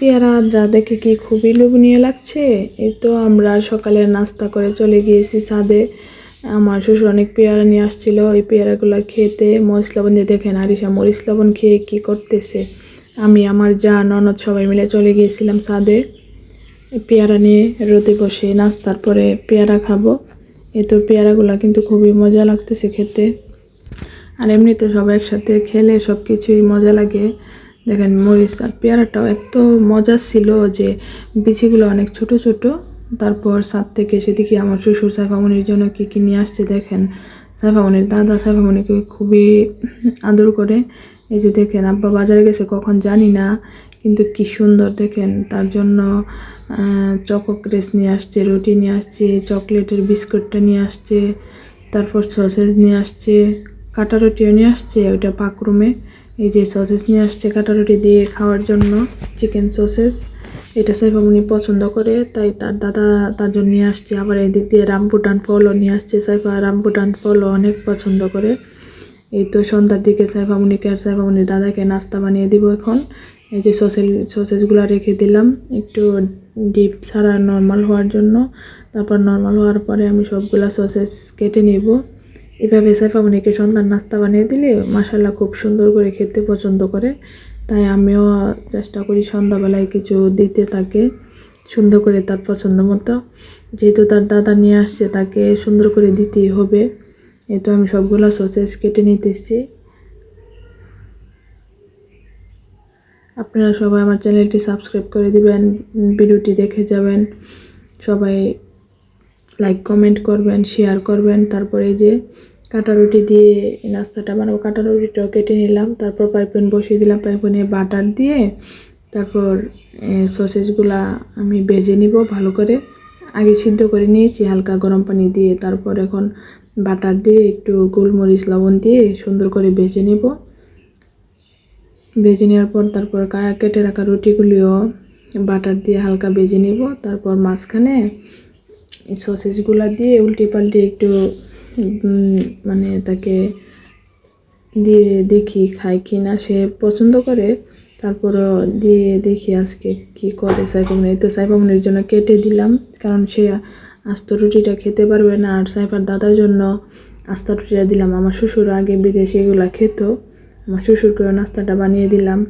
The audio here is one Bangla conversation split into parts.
পেয়ারাটা দেখে কি খুবই লোভনীয় লাগছে এই তো আমরা সকালে নাস্তা করে চলে গিয়েছি ছাদে। আমার শ্বশুর অনেক পেয়ারা নিয়ে আসছিল, ওই পেয়ারাগুলো খেতে মরিচ লবণ দিয়ে দেখেন আরিসা মরিচ লবণ খেয়ে কি করতেছে। আমি, আমার যা ননদ সবাই মিলে চলে গিয়েছিলাম এই পেয়ারা নিয়ে রোদে বসে নাস্তার পরে পেয়ারা খাব। এই তো পেয়ারাগুলো কিন্তু খুবই মজা লাগতেছে খেতে। আর এমনিতে সব একসাথে খেলে সব কিছুই মজা লাগে। দেখেন মরিচ আর পেয়ারাটাও এত মজা ছিল যে বিচিগুলো অনেক ছোট ছোট। তারপর সাত থেকে সেদিকে আমার শ্বশুর সাইফামনির জন্য কী কী নিয়ে আসছে দেখেন। সাইফামনির দাদা সাইফামনিকে খুবই আদর করে। এই যে দেখেন, আব্বা বাজারে গেছে কখন জানি না, কিন্তু কি সুন্দর দেখেন। তার জন্য চকো ক্রেস নিয়ে আসছে, রুটি নিয়ে আসছে, চকলেটের বিস্কুটটা নিয়ে আসছে, তারপর সসেজ নিয়ে আসছে, কাটা রুটিও নিয়ে আসছে ওইটা পাকরুমে এই যে সসেস নিয়ে আসছে কাটা রুটি দিয়ে খাওয়ার জন্য চিকেন সসেস এটা সাইফামনি পছন্দ করে, তাই তার দাদা তার জন্য নিয়ে আসছে। আবার এদিক দিয়ে রামবুটান ফলও নিয়ে আসছে। সাইফা রামবুটান ফলও অনেক পছন্দ করে। এই তো সন্ধ্যার দিকে সাইফামনিকে আর সাইফামনির দাদাকে নাস্তা বানিয়ে দিব এখন। এই যে সসেল সসেসগুলো রেখে দিলাম একটু ডিপ ছাড়া নর্মাল হওয়ার জন্য। তারপর নর্মাল হওয়ার পরে আমি সবগুলা সসেস কেটে নিব। এভাবে সাইফামনিকে সন্ধ্যার নাস্তা বানিয়ে দিলে মাসাল্লাহ খুব সুন্দর করে খেতে পছন্দ করে। তাই আমিও চেষ্টা করি সন্ধ্যাবেলায় কিছু দিতে তাকে, সুন্দর করে তার পছন্দ মতো। যেহেতু তার দাদা নিয়ে আসছে, তাকে সুন্দর করে দিতেই হবে। এই তো আমি সবগুলো সসেস কেটে নিতেছি। আপনারা সবাই আমার চ্যানেলটি সাবস্ক্রাইব করে দিবেন, ভিডিওটি দেখে যাবেন। সবাই লাইক কমেন্ট করবেন শেয়ার করবেন। তারপরে যে কাটা রুটি দিয়ে নাস্তাটা বানাবো। কাটা রুটিটাও কেটে নিলাম, তারপর পাইপেন বসিয়ে দিলাম। পাইপেনে বাটার দিয়ে তারপর সসেজগুলা আমি বেজে নিব ভালো করে। আগে সিদ্ধ করে নিয়েছি, হালকা গরম পানি দিয়ে, তারপর এখন বাটার দিয়ে একটু গোলমরিচ, লবণ দিয়ে সুন্দর করে বেজে নিব। ভেজে নেওয়ার পর তারপর কেটে রাখা রুটিগুলিও বাটার দিয়ে হালকা ভেজে নিব। তারপর মাঝখানে সসেজগুলো দিয়ে উল্টে পাল্টে একটু মানে তাকে দিয়ে দেখি খায় কি না, সে পছন্দ করে। তারপরও দিয়ে দেখি আজকে কি করে সাইফামনি। তো সাইফামনির জন্য কেটে দিলাম, কারণ সে আস্ত রুটিটা খেতে পারবে না। আর সাইফার দাদার জন্য আস্তা রুটিটা দিলাম। আমার শ্বশুর আগে বিদেশে এগুলো খেত। আমার শ্বশুর করে নাস্তাটা বানিয়ে দিলাম।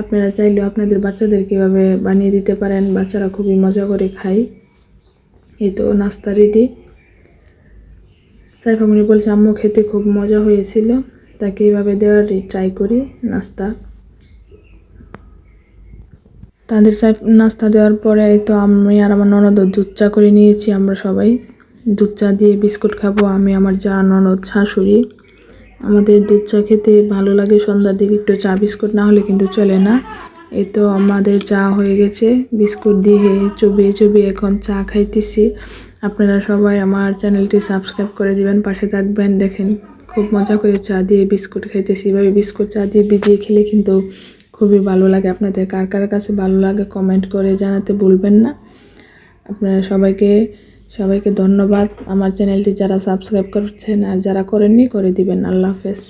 আপনারা চাইলেও আপনাদের বাচ্চাদের কীভাবে বানিয়ে দিতে পারেন? বাচ্চারা খুবই মজা করে খায়। এই তো নাস্তা রেডি সাইফামনি বলছে, আম্মু, খেতে খুব মজা হয়েছিল। তাকে এইভাবে দেওয়ার ট্রাই করি, নাস্তা। তাদের নাস্তা দেওয়ার পরে তো আমি আর আমার ননদ দুধ চা করে নিয়েছি আমরা সবাই। দুধ চা দিয়ে বিস্কুট খাব, আমি আমার যা ননদ শাশুড়ি। আমাদের দুধ চা খেতে ভালো লাগে সন্ধ্যার দিকে, একটু চা বিস্কুট না হলে কিন্তু চলে না। এই তো আমাদের চা হয়ে গেছে, বিস্কুট দিয়ে চুবিয়ে চুবিয়ে এখন চা খাইতেছি। আপনারা সবাই আমার চ্যানেলটি সাবস্ক্রাইব করে দিবেন, পাশে থাকবেন। দেখেন, খুব মজা করে চা দিয়ে বিস্কুট খাইতেছি। এভাবে বিস্কুট, চা দিয়ে ভিজিয়ে খেলে কিন্তু খুবই ভালো লাগে। আপনাদের কার কার কাছে ভালো লাগে কমেন্ট করে জানাতে ভুলবেন না। আপনারা সবাইকে সবাইকে ধন্যবাদ। আমার চ্যানেলটি যারা সাবস্ক্রাইব করছেন আর যারা করেননি, করে দিবেন। আল্লাহ হাফেজ।